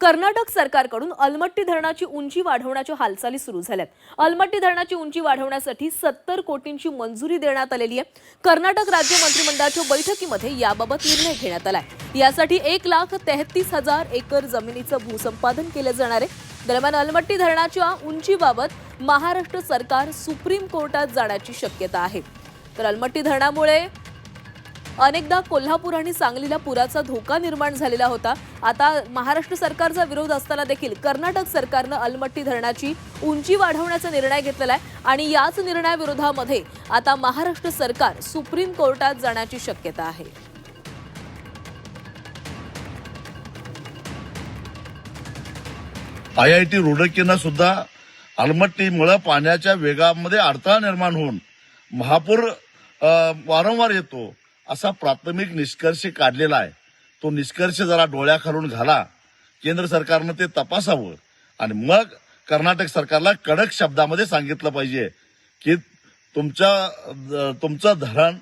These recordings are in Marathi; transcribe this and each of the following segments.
कर्नाटक सरकारकडून अलमट्टी धरणाची उंची वाढवण्याच्या हालचाली सुरू झाल्यात. अलमट्टी धरणाची उंची वाढवण्यासाठी सत्तर कोटींची मंजुरी देण्यात आलेली आहे. कर्नाटक राज्य मंत्रिमंडळाच्या बैठकीमध्ये याबाबत निर्णय घेण्यात आलाय. यासाठी एक लाख तेहतीस हजार एकर जमिनीचं भूसंपादन केलं जाणार आहे. दरम्यान अलमट्टी धरणाच्या उंचीबाबत महाराष्ट्र सरकार सुप्रीम कोर्टात जाण्याची शक्यता आहे. तर अलमट्टी धरणामुळे अनेकदा कोल्हापूर आणि सांगलीला पुराचा धोका निर्माण झालेला होता. आता महाराष्ट्र सरकारचा विरोध असताना देखील कर्नाटक सरकारनं अलमट्टी धरणाची उंची वाढवण्याचा निर्णय घेतलेला आहे आणि याच निर्णयाविरोधामध्ये आता महाराष्ट्र सरकार सुप्रीम कोर्टात जाण्याची शक्यता आहे. आय आय टी रुडकीनं सुद्धा अलमट्टीमुळं पाण्याच्या वेगामध्ये अडथळा निर्माण होऊन महापूर वारंवार येतो. असा प्राथमिक निष्कर्ष काढलेला आहे. तो निष्कर्ष जरा डोळ्याखालून घाला. केंद्र सरकारनं ते तपासावं. आणि मग कर्नाटक सरकारला कडक शब्दामध्ये सांगितलं पाहिजे की तुमच्या तुमचं धरण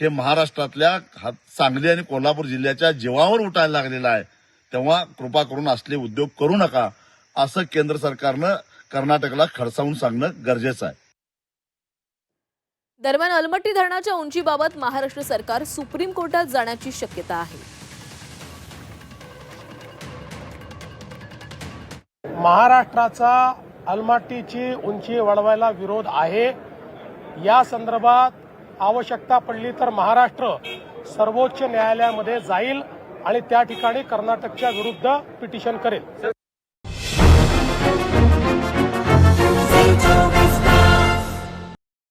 हे महाराष्ट्रातल्या सांगली आणि कोल्हापूर जिल्ह्याच्या जीवावर उठायला लागलेलं आहे. तेव्हा कृपा करून असले उद्योग करू नका. असं केंद्र सरकारनं कर्नाटकला खडसावून सांगणं गरजेचं आहे. दरम्यान अलमट्टी धरणाच्या उंचीबाबत महाराष्ट्र सरकार सुप्रीम कोर्टात जाण्याची शक्यता आहे. महाराष्ट्राचा अलमट्टीची उंची वाढवायला विरोध आहे. या संदर्भात आवश्यकता पडली तर महाराष्ट्र सर्वोच्च न्यायालयामध्ये जाईल आणि त्या ठिकाणी कर्नाटकच्या विरुद्ध पिटिशन करेल.